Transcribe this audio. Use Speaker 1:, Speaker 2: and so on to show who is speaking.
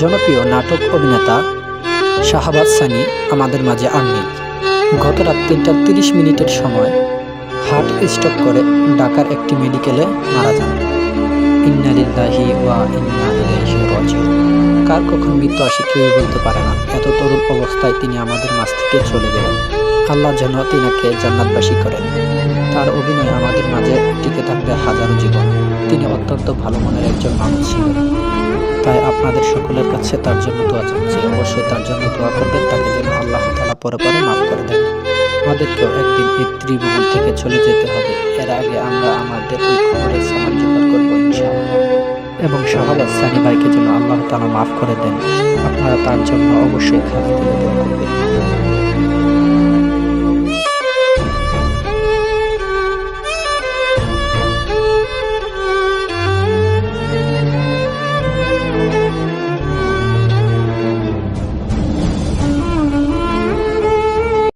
Speaker 1: জনপ্রিয় নাটক অভিনেতা শাহাবাজ সানি আমাদের মাঝে আর নেই। গত রাত তিনটা তিরিশ মিনিটের সময় হার্ট স্ট্রোক করে ঢাকার একটি মেডিকেলে মারা যান। ইন্নালিল্লাহি ওয়া ইন্না কার কখন মৃত্যু আসে কেউই বলতে পারে না। এত তরুণ অবস্থায় তিনি আমাদের মাঝ থেকে চলে গেলেন। আল্লাহ যেন তিনাকে জান্নাতবাসী করেন। তার অভিনয় আমাদের মাঝে টিকে থাকবে হাজারো জীবন। তিনি অত্যন্ত ভালো মনের একজন মানুষ ছিলেন। তাই আপনাদের সকলের কাছে তার জন্য দোয়া চাচ্ছি। অবশ্যই তার জন্য দোয়া করবেন, তাকে যেন আল্লাহ তালা পরে পরে মাফ করে দেন। আমাদেরকেও একদিন এই ত্রিভুবন থেকে চলে যেতে হবে। এর আগে আমরা আমাদের খবরের সমান জোগাড় করব এবং শাহাবাজ সানি ভাইকে যেন আল্লাহ তালা মাফ করে দেন। আপনারা তার জন্য অবশ্যই খারাপ দোয়া করবেন।